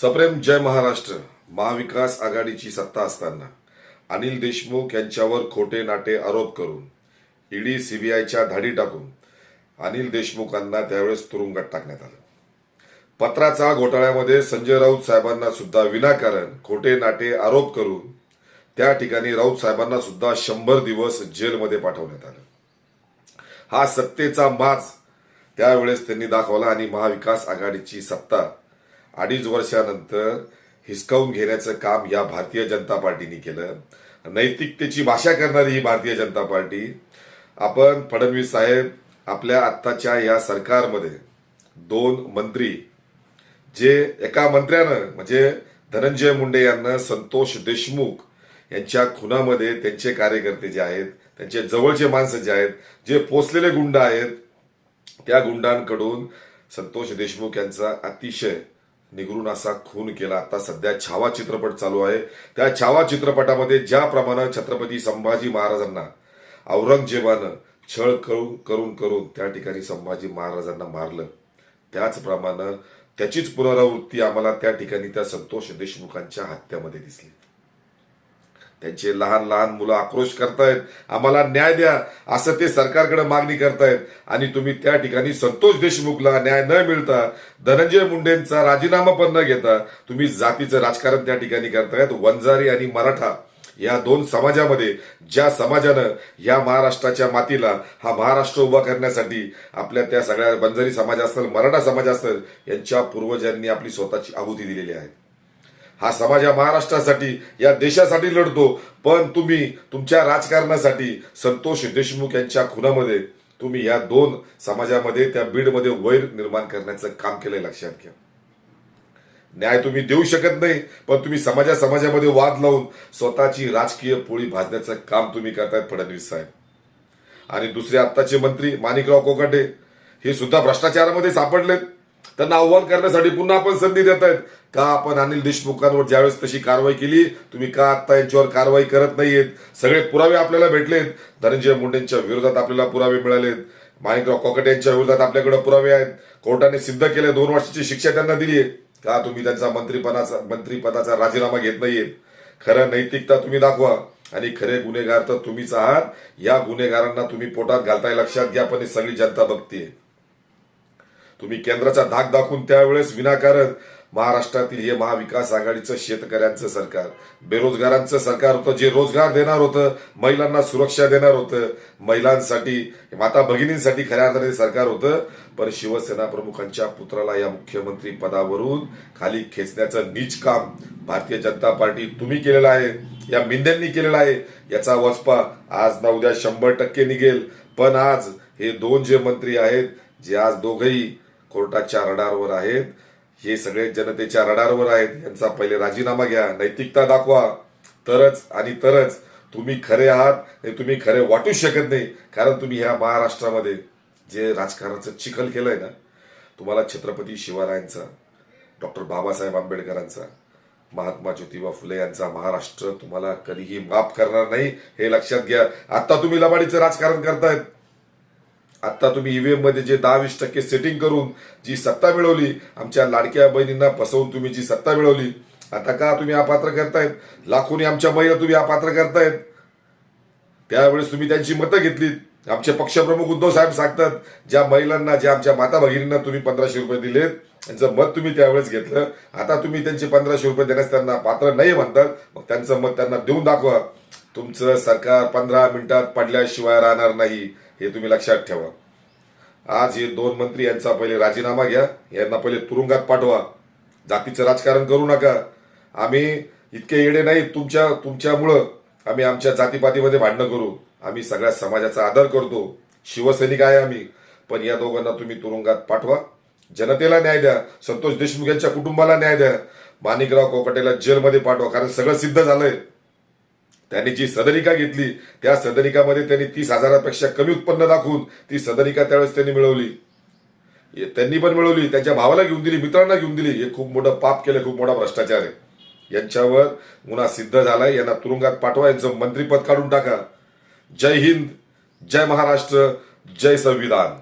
सप्रेम जय महाराष्ट्र महाविकास आघाडीची सत्ता असताना अनिल देशमुख यांच्यावर खोटे नाटे आरोप करून ईडी सीबीआयच्या धाडी टाकून अनिल देशमुखांना त्यावेळेस तुरुंगात टाकण्यात आलं. पत्राचा घोटाळ्यामध्ये संजय राऊत साहेबांना सुद्धा विनाकारण खोटे नाटे आरोप करून त्या ठिकाणी राऊत साहेबांना सुद्धा शंभर दिवस जेलमध्ये पाठवण्यात आलं. हा सत्तेचा माज त्यावेळेस त्यांनी दाखवला आणि महाविकास आघाडीची सत्ता अडीच वर्षानंतर हिसकावून घेण्याचं काम या भारतीय जनता पार्टीने केलं. नैतिकतेची भाषा करणारी ही भारतीय जनता पार्टी. आपण फडणवीस साहेब आपल्या आत्ताच्या या सरकारमध्ये दोन मंत्री जे एका मंत्र्यानं म्हणजे धनंजय मुंडे यांना संतोष देशमुख यांच्या खुनामध्ये त्यांचे कार्यकर्ते जे आहेत त्यांचे जवळचे माणसं जे आहेत जे पोचलेले गुंड आहेत त्या गुंडांकडून संतोष देशमुख यांचा अतिशय निगरून असा खून केला. आता सध्या छावा चित्रपट चालू आहे. त्या छावा चित्रपटामध्ये ज्याप्रमाणे छत्रपती संभाजी महाराजांना औरंगजेबानं छळ करून करून करून त्या ठिकाणी संभाजी महाराजांना मारलं. त्याचप्रमाणे त्याचीच पुनरावृत्ती आम्हाला त्या ठिकाणी त्या संतोष देशमुखांच्या हत्यामध्ये दिसली. त्यांचे लहान लहान मुलं आक्रोश करतायत आम्हाला न्याय द्या असं ते सरकारकडे मागणी करतायत. आणि तुम्ही त्या ठिकाणी संतोष देशमुखला न्याय न मिळता धनंजय मुंडेंचा राजीनामा पण न घेता तुम्ही जातीचं राजकारण त्या ठिकाणी करतायत. वंजारी आणि मराठा या दोन समाजामध्ये ज्या समाजानं या महाराष्ट्राच्या मातीला हा महाराष्ट्र उभा करण्यासाठी आपल्या त्या सगळ्या बंजारी समाज असेल मराठा समाज असेल यांच्या पूर्वजांनी आपली स्वतःची आहुती दिलेली आहे. हा समाज या महाराष्ट्रासाठी या देशासाठी लढतो. पण तुम्ही तुमच्या राजकारणासाठी संतोष देशमुख यांच्या खुनामध्ये तुम्ही या दोन समाजामध्ये त्या बीडमध्ये वैर निर्माण करण्याचं काम केलंय लक्षात घ्या. न्याय तुम्ही देऊ शकत नाही पण तुम्ही समाजा समाजामध्ये वाद लावून स्वतःची राजकीय पोळी भाजण्याचं काम तुम्ही करतायत फडणवीस साहेब. आणि दुसरे आत्ताचे मंत्री माणिकराव कोकाटे हे सुद्धा भ्रष्टाचारामध्ये सापडलेत. त्यांना आव्हान करण्यासाठी पुन्हा आपण संधी देत आहेत का आपण अनिल देशमुखांवर ज्यावेळेस तशी कारवाई केली तुम्ही का आता यांच्यावर कारवाई करत नाहीयेत? सगळे पुरावे आपल्याला भेटलेत. धनंजय मुंडेंच्या विरोधात आपल्याला पुरावे मिळालेत. माणिकराव कोकटे यांच्या विरोधात आपल्याकडे पुरावे आहेत. कोर्टाने सिद्ध केले दोन वर्षाची शिक्षा त्यांना दिली आहे. का तुम्ही त्यांचा मंत्रीपदाचा मंत्रीपदाचा राजीनामा घेत नाहीयेत? खरं नैतिकता तुम्ही दाखवा. आणि खरे गुन्हेगार तर तुम्हीच आहात. या गुन्हेगारांना तुम्ही पोटात घालताय लक्षात घ्या पण ही सगळी जनता बघतीये. तुम्ही केंद्राचा धाक दाखवून त्यावेळेस विनाकारण महाराष्ट्रातील हे महाविकास आघाडीचं शेतकऱ्यांचं सरकार. बेरोजगारांचं सरकार होतं. जे रोजगार देणार होतं महिलांना सुरक्षा देणार होतं. महिलांसाठी माता भगिनींसाठी खऱ्या अर्थाने सरकार होतं. पण शिवसेना प्रमुखांच्या पुत्राला या मुख्यमंत्री पदावरून खाली खेचण्याचं नीच काम भारतीय जनता पार्टी तुम्ही केलेलं आहे. या मिंद्यांनी केलेला आहे. याचा वचपा आज ना उद्या शंभर टक्के निघेल. पण आज हे दोन जे मंत्री आहेत जे आज दोघही कोर्टाच्या रडारवर आहेत हे सगळे जनतेच्या रडारवर आहेत. यांचा पहिले राजीनामा घ्या नैतिकता दाखवा. तरच आणि तरच तुम्ही खरे आहात हे तुम्ही खरे वाटू शकत नाही. कारण तुम्ही ह्या महाराष्ट्रामध्ये जे राजकारणाचं चिखल केलंय ना तुम्हाला छत्रपती शिवरायांचा डॉक्टर बाबासाहेब आंबेडकरांचा महात्मा ज्योतिबा फुले यांचा महाराष्ट्र तुम्हाला कधीही माफ करणार नाही हे लक्षात घ्या. आता तुम्ही लबाडीचं राजकारण करतायत. आता तुम्ही ईव्हीएममध्ये जे दहा वीस टक्के सेटिंग करून जी सत्ता मिळवली आमच्या लाडक्या बहिणींना फसवून तुम्ही जी सत्ता मिळवली आता का तुम्ही अपात्र करतायत? लाखोनी आमच्या महिला तुम्ही अपात्र करतायत. त्यावेळेस तुम्ही त्यांची मतं घेतलीत. आमचे पक्षप्रमुख उद्धव साहेब सांगतात ज्या महिलांना ज्या आमच्या माता भगिनींना तुम्ही पंधराशे रुपये दिलेत त्यांचं मत तुम्ही त्यावेळेस घेतलं. आता तुम्ही त्यांचे पंधराशे रुपये देण्यास त्यांना पात्र नाही म्हणतात. मग त्यांचं मत त्यांना देऊन दाखवा. तुमचं सरकार पंधरा मिनिटात पडल्याशिवाय राहणार नाही. हे तुम्ही लक्षात ठेवा. आज हे दोन मंत्री यांचा पहिले राजीनामा घ्या यांना पहिले तुरुंगात पाठवा. जातीचं राजकारण करू नका. आम्ही इतके येडे नाही तुमच्या तुमच्यामुळं आम्ही आमच्या जातीपातीमध्ये भांडणं करू. आम्ही सगळ्या समाजाचा आदर करतो. शिवसैनिक आहे आम्ही. पण या दोघांना तुम्ही तुरुंगात पाठवा. जनतेला न्याय द्या. संतोष देशमुख यांच्या कुटुंबाला न्याय द्या. माणिकराव कोकटेला जेलमध्ये पाठवा कारण सगळं सिद्ध झालंय. त्यांनी जी सदनिका घेतली त्या सदनिकामध्ये त्यांनी तीस हजारापेक्षा कमी उत्पन्न दाखवून ती सदनिका त्यावेळेस त्यांनी मिळवली. त्यांनी पण मिळवली त्यांच्या भावाला घेऊन दिली मित्रांना घेऊन दिली. हे खूप मोठं पाप केलं खूप मोठा भ्रष्टाचार आहे. यांच्यावर गुन्हा सिद्ध झालाय. यांना तुरुंगात पाठवा यांचं मंत्रीपद काढून टाका. जय हिंद जय महाराष्ट्र जय संविधान.